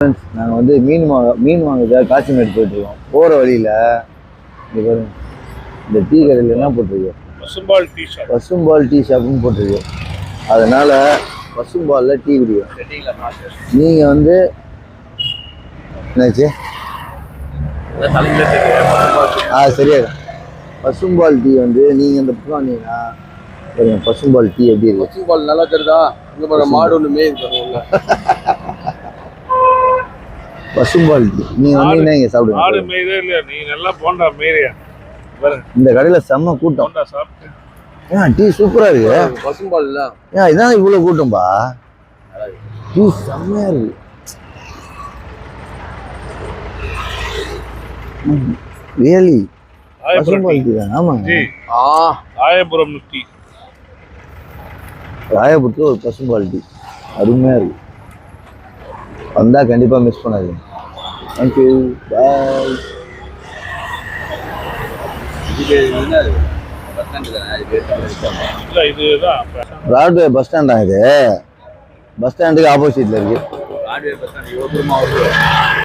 Friends நாங்கள் வந்து மீன் வாங்க மீன் வாங்குறதுக்காக காசிமேடு போயிட்டுருக்கோம். போகிற வழியில் இங்க பாருங்க. இந்த டீ கடையில் என்ன போட்டிருக்கு பசும்பால் டீ ஷாப். பசும்பால் டீ ஷாப்னு போட்டிருக்கு அதனால் பசும்பாலில் டீ குடிக்கும் நீங்கள் வந்து என்னாச்சு? ஆ சரியா பசும்பால் டீ வந்து நீங்கள் இந்த பக்கம் வந்தீங்கன்னா பசும்பால் டீ எப்படி இருக்கு? பசும்பால் நல்லா தெரியுதா? இங்க பாருங்க மாடு ஒண்ணு மேயுது பசும்பால் நீங்கள் வந்தீங்கன்னா இங்கே ஆடு சாப்பிடுங்க மேய்தே இல்லையா? நீ நல்லா போண்டா மேரியா பாருங்க இந்த கடையில் செம்ம கூட்டம். போண்டா சாப்பிட்டு. ஏன் டீ சூப்பராக இருக்கு? பசும்பால் இல்ல. ஏன் இதான் இவ்வளோ கூட்டம்பா? டீ செம்மையாக இருக்கு. ரியலி ராயபுரம் பசும்பால் டீ தான்? ஆமாங்க. டீ. ஆ. ராயபுரம் டீ. ராயபுரத்தில் ஒரு பசும்பால் டீ. அருமையாக இருக்கு. வந்தால் கண்டிப்பாக மிஸ் பண்ணாதீங்க. இது இல்ல இதுதான் பிராட்வே பஸ் ஸ்டாண்டா இது. பஸ் ஸ்டாண்டுக்கு ஆப்போசிட்டில் இருக்கு.